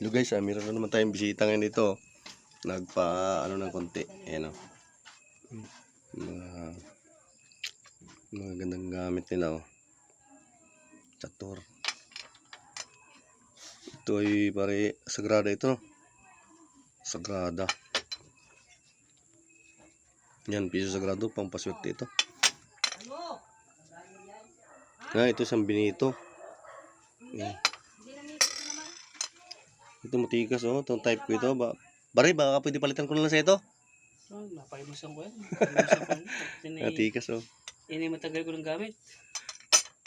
Hello guys, ah, meron na naman tayong bisita ngayon dito. Nagpa, ano ng konti. Ayan o. Mga, mga gandang gamit nila o. Chator. Ito ay pare, sagrada ito. Sagrada. Yan, piso sagrado, pang paswerte ito. Ah, ito isang binito. Yan. Ito matigas oh, itong type ko ito. Ba Bari, baka pwede palitan ko na lang sa ito. Oh, napaibusan ko yan. Napaibusan ko yan. Matigas oh. ini matagal ko ng gamit.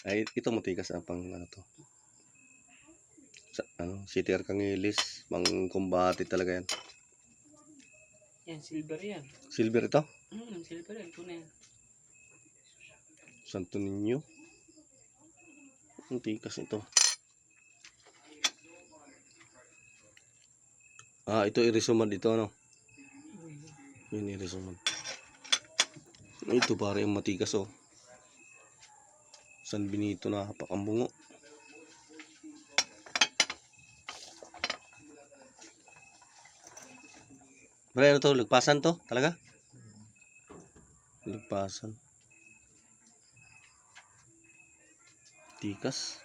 Ay, ito matigas ang pang ano to. Sa, ano, CTR Kangilis, pang kumbati talaga yan. Yan, silver yan. Silver ito? Hmm, silver yan. Tunay yan. Santo Niño. Matigas ito. Ah, ito irisumad ito, ano? Yun, irisumad. Ito pare yung matigas, oh. San Benito na hapak ang bungo. Pre, ano to? Lagpasan to? Talaga? Lagpasan. Tikas.